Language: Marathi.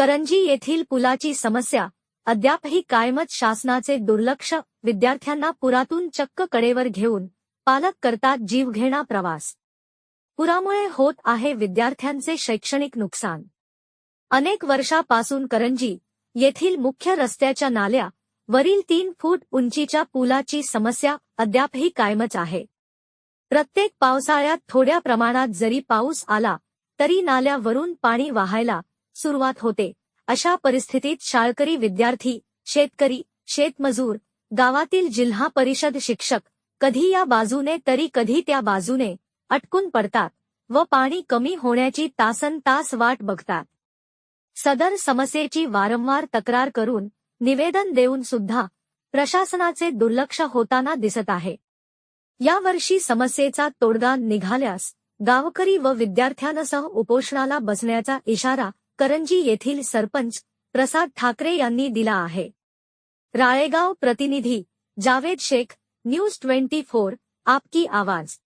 करंजी येथील पुलाची समस्या अद्यापही कायमच शासनाचे दुर्लक्ष विद्यार्थ्यांना पुरातून चक्क कडेवर घेऊन पालक करतात जीवघेणा प्रवास. पुरामुळे होत आहे विद्यार्थ्यांचे शैक्षणिक नुकसान. अनेक वर्षापासून करंजी येथील मुख्य रस्त्याच्या नाल्या वरील तीन फूट उंचीच्या पुलाची समस्या अद्यापही कायमच आहे. प्रत्येक पावसाळ्यात थोड्या प्रमाणात जरी पाऊस आला तरी नाल्यावरून पाणी वाहायला सुरुवात होते. अशा परिस्थितीत शाळकरी विद्यार्थी शेतकरी शेतमजूर गावातील जिल्हा परिषद शिक्षक कधी या बाजूने तरी कधी त्या बाजूने अटकून पडतात व पाणी कमी होण्याची तासन तास वाट बघतात. सदर समस्येची वारंवार तक्रार करून निवेदन देऊन सुद्धा प्रशासनाचे दुर्लक्ष होताना दिसत आहे. यावर्षी समस्येचा तोडगा निघाल्यास गावकरी व विद्यार्थ्यांसह उपोषणाला बसण्याचा इशारा करंजी येथील सरपंच प्रसाद ठाकरे यांनी दिला आहे. राळेगाव प्रतिनिधी Javed Shaikh news twenty four आपकी आवाज.